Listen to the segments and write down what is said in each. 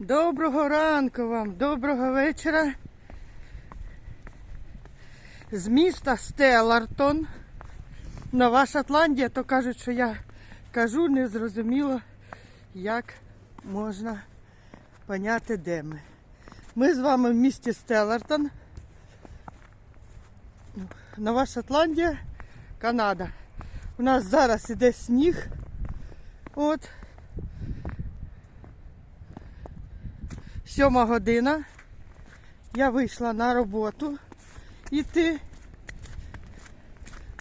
Доброго ранку вам, доброго вечора. З міста Стеллартон. Нова Шотландія, то кажуть, що я кажу незрозуміло, як можна поняти, де ми. Ми з вами в місті Стеллартон. Нова Шотландія, Канада. У нас зараз іде сніг. От. Сьома година. Я вийшла на роботу іти.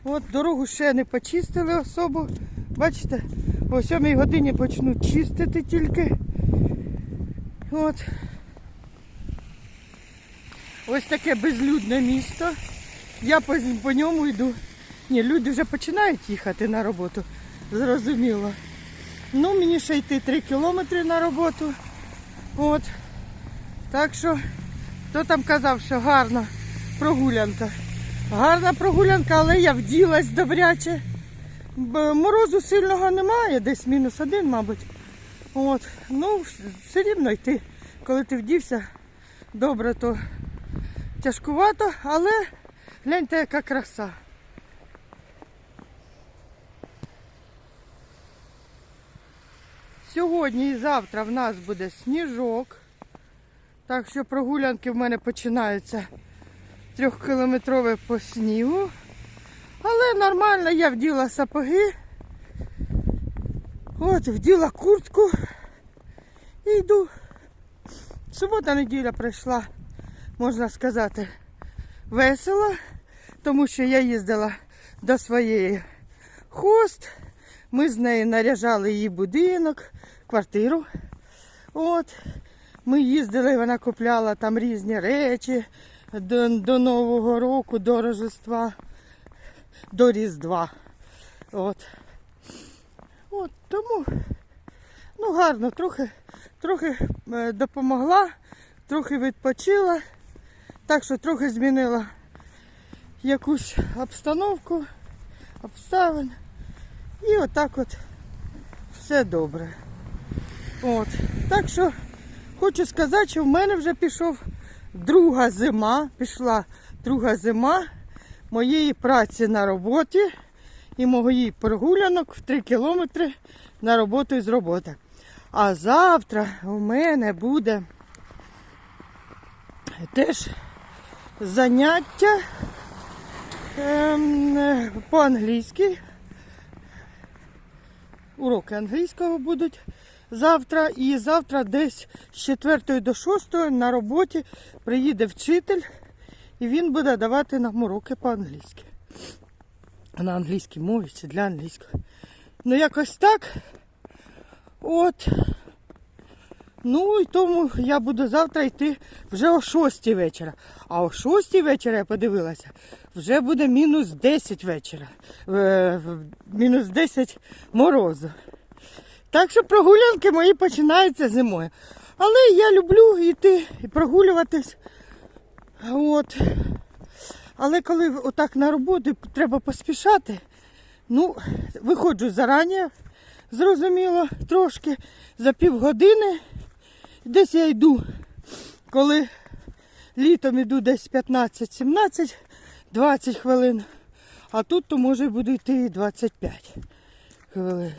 От дорогу ще не почистили особо. Бачите, о сьомій годині почнуть чистити тільки. От. Ось таке безлюдне місто. Я по, по ньому йду. Ні, люди вже починають їхати на роботу. Зрозуміло. Ну, мені ще йти 3 кілометри на роботу. От. Так що, хто там казав, що гарна прогулянка. Гарна прогулянка, але я вділась добряче. Морозу сильного немає, десь мінус один, мабуть. От. Ну, все рівно йти. Коли ти вдівся добре, то тяжкувато, але гляньте, яка краса. Сьогодні і завтра в нас буде сніжок. Так що прогулянки в мене починаються трьохкілометрове по снігу. Але нормально, я вділа сапоги. От, вділа куртку і йду. Субота неділя пройшла, можна сказати, весело, тому що я їздила до своєї хост. Ми з нею наряжали її будинок, квартиру. От. Ми їздили, вона купляла там різні речі до, до Нового року, до Рождества, до Різдва. От. От тому ну гарно, трохи, трохи е, допомогла, трохи відпочила, так що трохи змінила якусь обстановку, обставин. І отак от все добре. От. Так що хочу сказати, що в мене вже пішов друга зима, пішла друга зима моєї праці на роботі і моїх прогулянок в 3 кілометри на роботу і з роботи. А завтра у мене буде теж заняття ем, по-англійськи. Уроки англійського будуть завтра. І завтра десь з 4 до 6 на роботі приїде вчитель і він буде давати нам уроки по-англійськи. На англійській мові чи для англійської. Ну якось так. От. Ну і тому я буду завтра йти вже о 6 вечора. А о 6 вечора я подивилася, вже буде мінус 10 вечора. Е, Мінус 10 морозу. Так що прогулянки мої починаються зимою. Але я люблю йти і прогулюватись. От. Але коли отак на роботу треба поспішати, ну, виходжу зарані, зрозуміло, трошки за півгодини. Десь я йду, коли літом йду десь 15-17, 20 хвилин. А тут то може буду йти і 25 хвилин.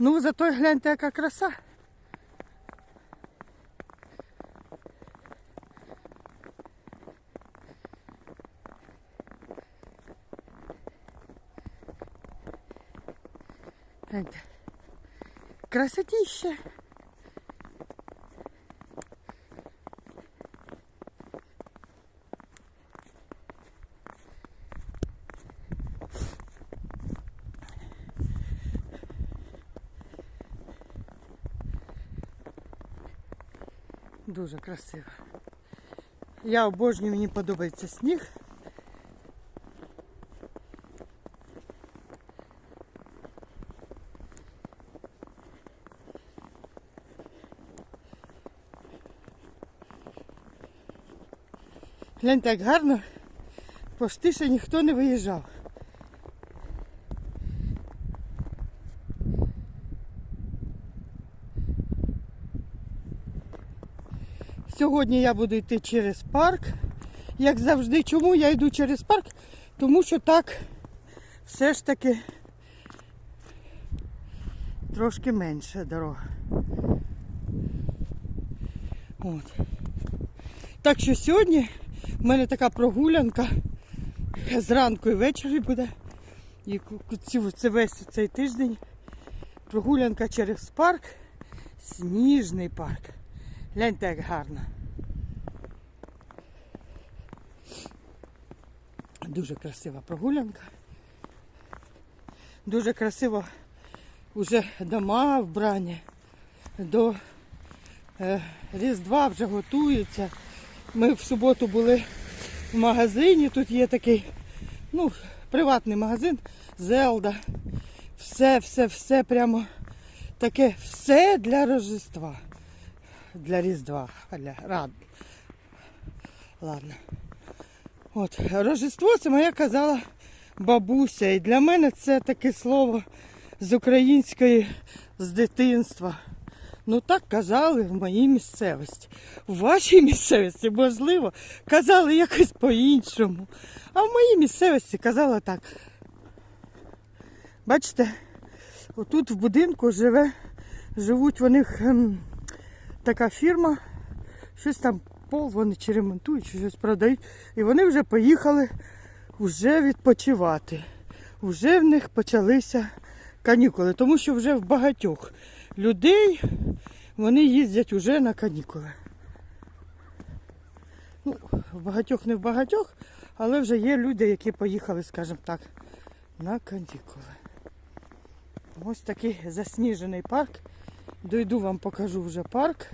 Ну, зато гляньте, яка краса. Гляньте. Красотіще. Дуже красиво. Я обожнюю, мені подобається сніг. Гляньте, як гарно, пошти ще ніхто не виїжджав. Сьогодні я буду йти через парк. Як завжди, чому я йду через парк? Тому що так все ж таки трошки менша дорога. От. Так що сьогодні в мене така прогулянка зранку і ввечері буде. І це весь цей тиждень прогулянка через парк. Сніжний парк. Гляньте, як гарно. Дуже красива прогулянка. Дуже красиво вже дома вбрані. До е, Різдва вже готуються. Ми в суботу були в магазині. Тут є такий ну, приватний магазин Зелда. Все, все, все прямо таке все для Рождества. Для Різдва. Для рад. Ладно. От, Рождество це моя казала бабуся. І для мене це таке слово з української з дитинства. Ну так казали в моїй місцевості. У вашій місцевості, можливо, казали якось по-іншому. А в моїй місцевості казала так. Бачите, отут в будинку живе, живуть вони така фірма, щось там пол вони чи ремонтують, чи щось продають. І вони вже поїхали вже відпочивати. Вже в них почалися канікули, тому що вже в багатьох людей вони їздять уже на канікули. Ну, в багатьох не в багатьох, але вже є люди, які поїхали, скажімо так, на канікули. Ось такий засніжений парк. Дойду вам покажу вже парк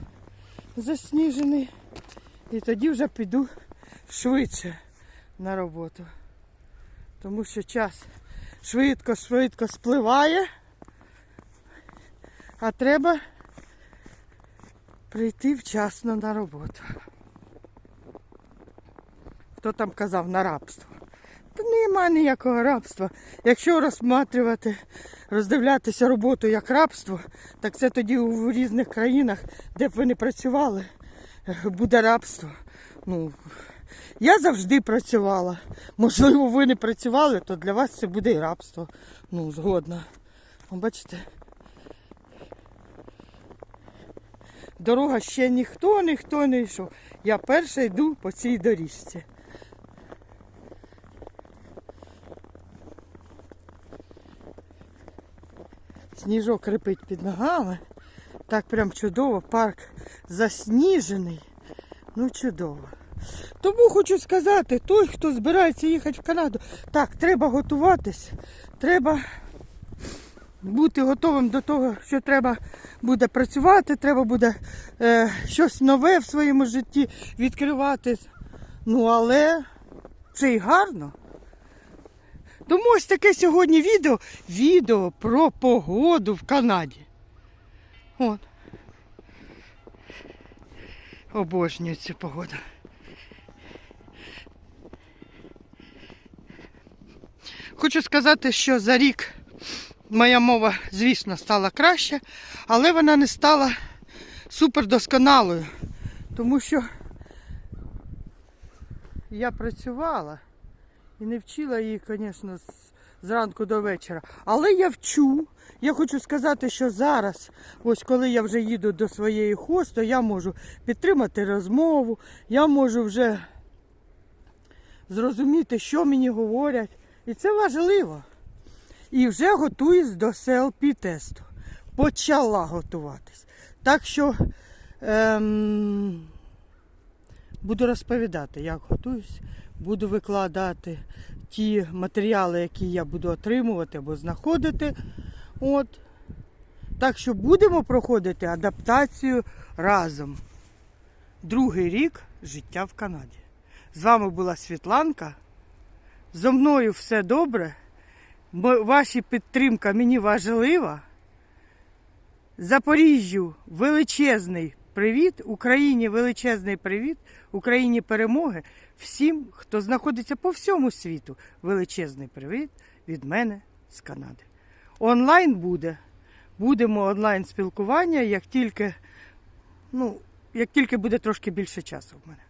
засніжений. І тоді вже піду швидше на роботу. Тому що час швидко-швидко спливає, а треба прийти вчасно на роботу. Хто там казав на рабство? Та нема ніякого рабства. Якщо розсматрювати, роздивлятися роботу як рабство, так це тоді у різних країнах, де б ви не працювали, буде рабство. Ну, я завжди працювала. Можливо, ви не працювали, то для вас це буде і рабство. Ну, згодна. Бачите? Дорога ще ніхто, ніхто не йшов. Я перша йду по цій доріжці. Сніжок рипить під ногами. Так прям чудово. Парк засніжений. Ну, чудово. Тому хочу сказати, той, хто збирається їхати в Канаду, так, треба готуватись, треба бути готовим до того, що треба буде працювати, треба буде е, щось нове в своєму житті відкривати. Ну, але це й гарно. Тому ось таке сьогодні відео, відео про погоду в Канаді. От. Обожнюю цю погоду. Хочу сказати, що за рік моя мова, звісно, стала краще, але вона не стала супердосконалою, тому що я працювала і не вчила її, звісно, зранку до вечора. Але я вчу. Я хочу сказати, що зараз, ось коли я вже їду до своєї хосту, я можу підтримати розмову, я можу вже зрозуміти, що мені говорять. І це важливо. І вже готуюсь до селпі тесту. Почала готуватись. Так що ем, буду розповідати, як готуюсь, буду викладати ті матеріали, які я буду отримувати або знаходити. От. Так що будемо проходити адаптацію разом. Другий рік життя в Канаді. З вами була Світланка. Зо мною все добре. Ваша підтримка мені важлива. Запоріжжю величезний привіт, Україні величезний привіт, Україні перемоги. Всім, хто знаходиться по всьому світу, величезний привіт від мене з Канади. Онлайн буде. Будемо онлайн спілкування, як тільки ну, як тільки буде трошки більше часу в мене.